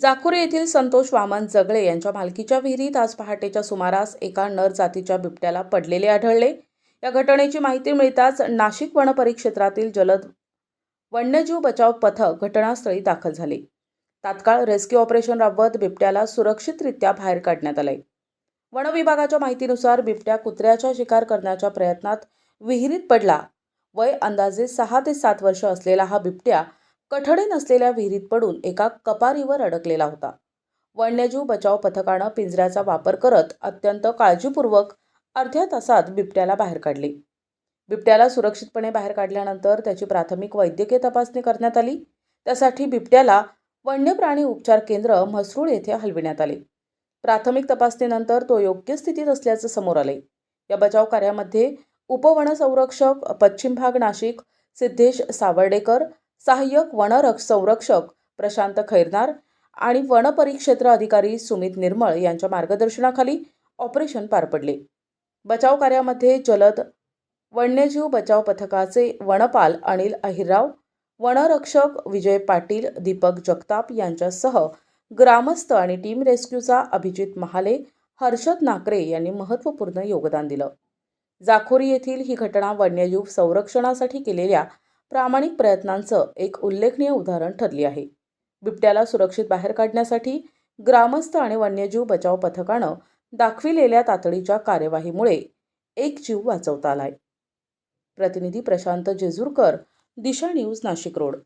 जाकुरे येथील संतोष वामन जगळे यांच्या मालकीच्या विहिरीत आज पहाटेच्या सुमारास एका नर जातीच्या बिबट्याला पडलेले आढळले. या घटनेची माहिती मिळताच नाशिक वन परिक्षेत्रातील जलद वन्यजीव बचाव पथक घटनास्थळी दाखल झाले. तात्काळ रेस्क्यू ऑपरेशन राबवत बिबट्याला सुरक्षितरित्या बाहेर काढण्यात आले. वन विभागाच्या माहितीनुसार बिबट्या कुत्र्याचा शिकार करण्याच्या प्रयत्नात विहिरीत पडला. वय अंदाजे सहा ते सात वर्ष असलेला हा बिबट्या कठडे नसलेल्या विहिरीत पडून एका कपारीवर अडकलेला होता. वन्यजीव बचाव पथकानं पिंजऱ्याचा वापर करत अत्यंत काळजीपूर्वक अर्ध्या तासात बिबट्याला बाहेर काढले. बिबट्याला सुरक्षितपणे बाहेर काढल्यानंतर त्याची प्राथमिक वैद्यकीय तपासणी करण्यात आली. त्यासाठी बिबट्याला वन्यप्राणी उपचार केंद्र म्हसरूळ येथे हलविण्यात आले. प्राथमिक तपासणीनंतर तो योग्य स्थितीत असल्याचं समोर आले. या बचाव कार्यामध्ये उपवनसंरक्षक पश्चिम भाग नाशिक सिद्धेश सावर्डेकर सहाय्यक वनरक्ष संरक्षक प्रशांत खैरनार आणि वनपरिक्षेत्र अधिकारी सुमित निर्मळ यांच्या मार्गदर्शनाखाली ऑपरेशन पार पडले. बचाव कार्यामध्ये जलद वन्यजीव बचाव पथकाचे वनपाल अनिल अहिरराव वनरक्षक विजय पाटील दीपक जगताप यांच्यासह ग्रामस्थ आणि टीम रेस्क्यूचा अभिजित महाले हर्षद नाकरे यांनी महत्त्वपूर्ण योगदान दिलं. जाखोरी येथील ही घटना वन्यजीव संरक्षणासाठी केलेल्या प्रामाणिक प्रयत्नांचं एक उल्लेखनीय उदाहरण ठरली आहे. बिबट्याला सुरक्षित बाहेर काढण्यासाठी ग्रामस्थ आणि वन्यजीव बचाव पथकानं दाखविलेल्या तातडीच्या कार्यवाहीमुळे एक जीव वाचवता आलाय. प्रतिनिधी प्रशांत जेजूरकर दिशा न्यूज नाशिक रोड.